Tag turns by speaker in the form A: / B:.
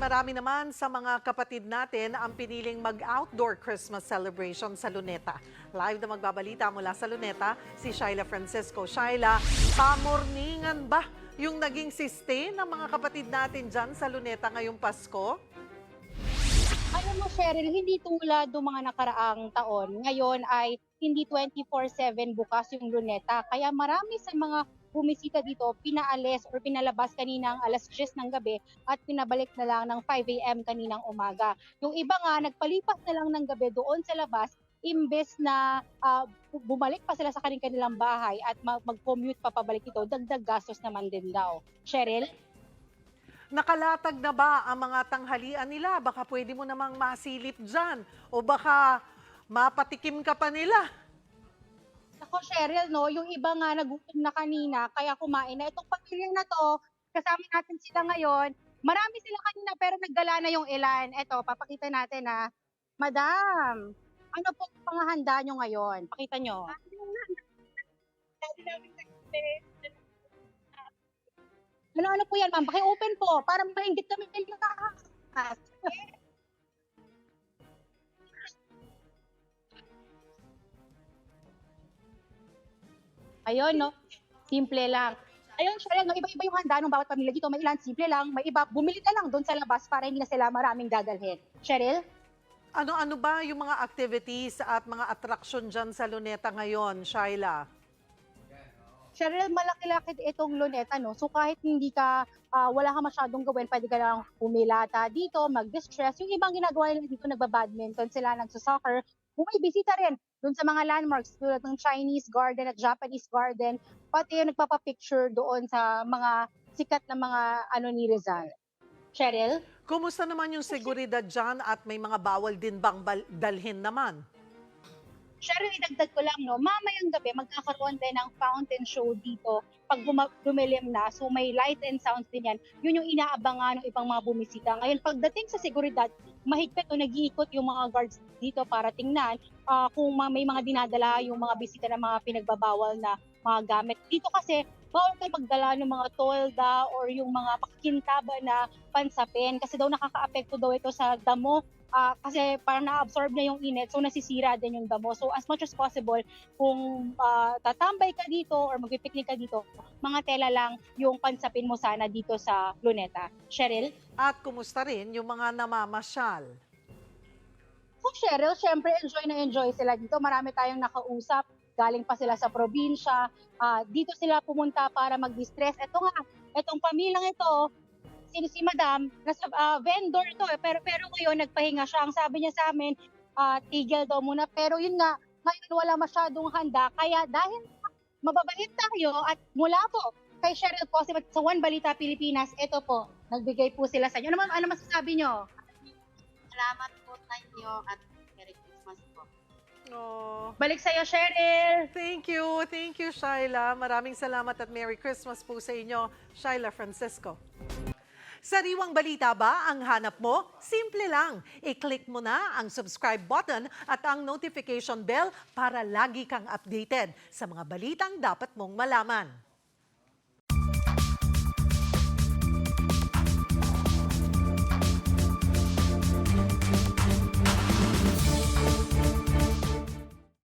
A: marami naman sa mga kapatid natin ang piniling mag-outdoor Christmas celebration sa Luneta. Live na magbabalita mula sa Luneta, si Shaila Francisco. Shaila, pamorningan ba yung naging sustain ng mga kapatid natin dyan sa Luneta ngayong Pasko?
B: Alam mo, Cheryl, hindi tulad ng mga nakaraang taon. Ngayon ay hindi 24-7 bukas yung luneta. Kaya marami sa mga bumisita dito, pinaalis or pinalabas kaninang alas 10 ng gabi at pinabalik na lang ng 5 a.m. kaninang umaga. Yung iba nga, nagpalipas na lang ng gabi doon sa labas, imbes na bu- bumalik pa sila sa kanilang bahay at mag- mag-commute pa pabalik ito, dagdag gastos naman din daw. Cheryl?
A: Nakalatag na ba ang mga tanghalian nila? Baka pwede mo namang masilip dyan. O baka mapatikim ka pa nila.
B: Ako, Cheryl, no, yung iba nga nagutom na kanina, kaya kumain na. Itong pamilya na to, kasama natin sila ngayon. Marami sila kanina, pero naggala na yung ilan. Ito, papakita natin ha. Madam, ano po ang pangahanda nyo ngayon? Pakita nyo. Ano, ano po yan, ma'am? Paki-open po, para maingit kami ng lahat. Ayun, no? Simple lang. Ayun, Cheryl, no? iba-iba yung handa ng bawat pamilya dito. May ilan, simple lang. May iba, bumili na lang doon sa labas para hindi na sila maraming dadalhin. Cheryl?
A: Ano-ano ba yung mga activities at mga attraction dyan sa Luneta ngayon, Shaila?
B: Cheryl, malaki-laki itong luneta, no? So kahit hindi ka, ah, wala ka masyadong gawin, pwede ka lang pumilata dito, mag-distress. Yung ibang ginagawa nila dito, nagba-badminton sila, nagsasoccer. Kung may bisita rin, dun sa mga landmarks tulad ng Chinese garden at Japanese garden, pati yung nagpapapicture doon sa mga sikat na mga ano ni Rizal. Cheryl?
A: Kumusta naman yung seguridad dyan at may mga bawal din bang dalhin naman?
B: Cheryl, idagdag ko lang, no, mamayang gabi magkakaroon din ng fountain show dito pag dumilim na. So may light and sounds din yan. Yun yung inaabangan ng ibang mga bumisita. Ngayon, pagdating sa seguridad, mahigpit o nag-iikot yung mga guards dito para tingnan ah, kung ma- may mga dinadala yung mga bisita ng mga pinagbabawal na mga gamit. Dito kasi, bawal kayo magdala ng mga tolda or yung mga pakintaba na pansapin kasi daw nakaka-apekto daw ito sa damo Ah, kasi parang na-absorb na yung init, so nasisira din yung damo. So as much as possible, kung ah, tatambay ka dito or magpipiknik ka dito, mga tela lang yung pansapin mo sana dito sa Luneta. Cheryl?
A: At kumusta rin yung mga namamasyal?
B: So Cheryl, syempre enjoy na enjoy sila dito. Marami tayong nakausap. Galing pa sila sa probinsya. Ah, dito sila pumunta para mag-distress. Ito nga, itong pamilyang ito, si, si Madam, nasa ah, vendor to eh, pero, pero ngayon nagpahinga siya. Ang sabi niya sa amin, ah, tigil daw muna. Pero yun nga, ngayon wala masyadong handa. Kaya dahil mababait tayo at mula po kay Cheryl po sa One Balita Pilipinas, ito po, nagbigay po sila sa inyo. Ano, ano masasabi nyo?
C: Salamat po sa inyo at Merry Christmas po.
A: Oh,
B: Balik sa'yo, Cheryl!
A: thank you. Thank you, Shaila. Maraming salamat at Merry Christmas po sa inyo, Shaila Francisco. Sariwang balita ba ang hanap mo? Simple lang. I-click mo na ang subscribe button at ang notification bell para lagi kang updated sa mga balitang dapat mong malaman.